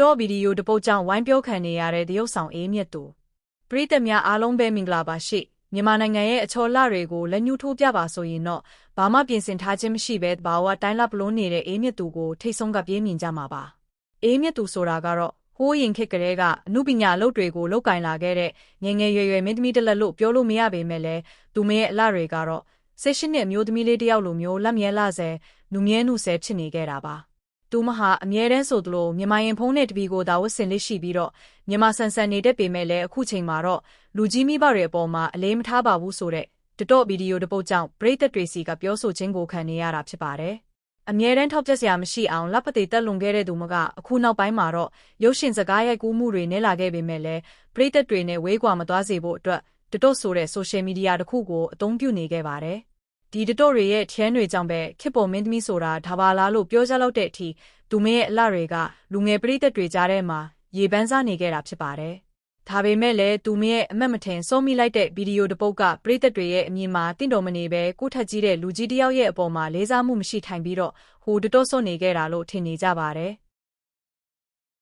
တော်ဗီဒီယိုတစ်ပုဒ်ကြောင့်ဝိုင်းပြောခံနေရတဲ့တရုတ်ဆောင်အေးမြတ်သူပရိသတ်များအားလုံးပဲမင်္ဂလာပါရှိမြန်မာနိုင်ငံရဲ့အချော်လတွေကိုလက်ညှိုးထိုးပြပါဆိုရင်တော့ဘာမှပြင်ဆင်ထားခြင်းမရှိဘဲဘာဝတိုင်းလပလုံးနေတဲ့အေးမြတ်သူကိုထိတ်ဆုံးကပြေးမြင်ကြမှာပါအေးမြတ်သူဆိုတာကတော့ဟိုးရင်ခေတ်ကလေးကအမှုပညာအလုပ်တွေကိုလုပ်ကင်လာခဲ့တဲ့ငယ်ငယ်ရွယ်ရွယ်မင်းသမီးတစ်လက်လို့ပြောလို့မရပေမဲ့လည်းသူမရဲ့အလှတွေကတော့ဆက်ရှင်နဲ့အမျိုးသမီးလေးတစ်ယောက်လိုမျိုးလက်မြဲလာစေလူမြဲနှုဆဲဖြစ်နေခဲ့တာပါ သူမဟာအမြဲတမ်းဆိုသလိုမြန်မာရင်ဖုံးတဲ့တပီကိုဒါဝတ်ဆင်လေးရှိပြီးတော့မြန်မာဆန်ဆန်နေတဲ့ပေမဲ့လည်းအခုချိန်မှာတော့လူကြီးမိဘတွေအပေါ်မှာအလေးမထားပါဘူးဆိုတဲ့တတော့ဗီဒီယိုတစ်ပုဒ်ကြောင့်ပရိသတ်တွေစီကပြောဆိုခြင်းကိုခံနေရတာဖြစ်ပါတယ်အမြဲတမ်းထောက်ပြစရာမရှိအောင်လက်ပတိတက်လွန်ခဲ့တဲ့သူမကအခုနောက်ပိုင်းမှာတော့ရုပ်ရှင်စကားရိုက်ကူးမှုတွေနဲ့လာခဲ့ပေမဲ့လည်းပရိသတ်တွေနဲ့ဝေးကွာမသွားစေဖို့အတွက်တတော့ဆိုတဲ့ social media တစ်ခုကိုအသုံးပြုနေခဲ့ပါတယ် ဒီတတော့တွေရဲ့ချမ်းတွေကြောင့်ပဲခစ်ပေါ်မင်းသမီးဆိုတာဒါပါလားလို့ပြောကြလောက်တဲ့အထိသူမရဲ့အလှတွေကလူငယ်ပရိသတ်တွေကြားထဲမှာရေပန်းစားနေခဲ့တာဖြစ်ပါတယ်ဒါပေမဲ့လည်းသူမရဲ့အမတ်မထင်စိုးမိလိုက်တဲ့ဗီဒီယိုတစ်ပုဒ်ကပရိသတ်တွေရဲ့အမြင်မှာတင့်တော်မနေပဲကိုထက်ကြီးတဲ့လူကြီးတစ်ယောက်ရဲ့အပေါ်မှာလေးစားမှုမရှိထိုင်ပြီးတော့ဟိုတတော်ဆွနေခဲ့တာလို့ထင်နေကြပါတယ်